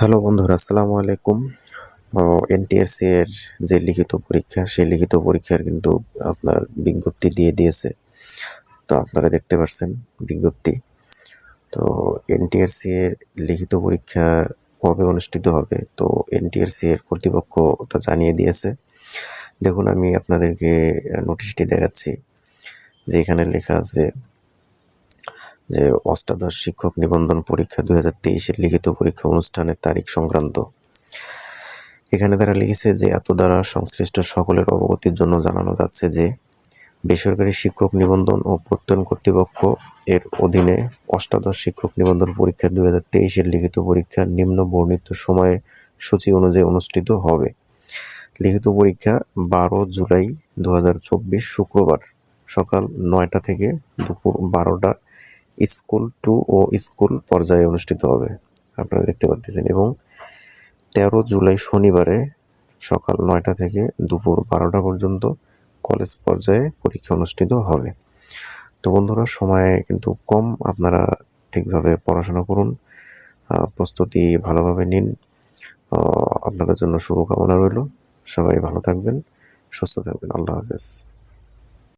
Hello বন্ধুরা, আসসালামু আলাইকুম। এনটিএসসি এর যে লিখিত পরীক্ষা, সেই লিখিত পরীক্ষার কিন্তু আপনার বিজ্ঞপ্তি দিয়ে দিয়েছে। তো আপনারা দেখতে পাচ্ছেন বিজ্ঞপ্তি। তো এনটিআরসি এর লিখিত পরীক্ষা কবে অনুষ্ঠিত হবে? তো এনটিআরসি এর কর্তৃপক্ষ তা জানিয়ে দিয়েছে। দেখুন, আমি আপনাদেরকে নোটিশটি দেখাচ্ছি, যে এখানে লেখা আছে যে অষ্টাদশ শিক্ষক নিবন্ধন পরীক্ষা দুই হাজার তেইশের লিখিত পরীক্ষা অনুষ্ঠানের তারিখ সংক্রান্ত। এখানে তারা লিখেছে যে এত দ্বারা সংশ্লিষ্ট সকলের অবগতির জন্য জানানো যাচ্ছে যে, বেসরকারি শিক্ষক নিবন্ধন ও প্রত্যয়ন কর্তৃপক্ষ এর অধীনে অষ্টাদশ শিক্ষক নিবন্ধন পরীক্ষা দুই হাজার তেইশের লিখিত পরীক্ষা নিম্ন বর্ণিত সময়ে সূচি অনুযায়ী অনুষ্ঠিত হবে। লিখিত পরীক্ষা বারো জুলাই দু শুক্রবার সকাল নয়টা থেকে দুপুর বারোটা স্কুল টু ও স্কুল পর্যায়ে অনুষ্ঠিত হবে। আপনারা দেখতে পাচ্ছেন এবং তেরো জুলাই শনিবারে সকাল নয়টা থেকে দুপুর বারোটা পর্যন্ত কলেজ পর্যায়ে পরীক্ষা অনুষ্ঠিত হবে। তো বন্ধুরা, সময় কিন্তু কম। আপনারা ঠিকভাবে পড়াশোনা করুন প্রস্তুতি ভালোভাবে নিন। আপনাদের জন্য শুভকামনা রইল। সবাই ভালো থাকবেন, সুস্থ থাকবেন। আল্লাহ হাফেজ।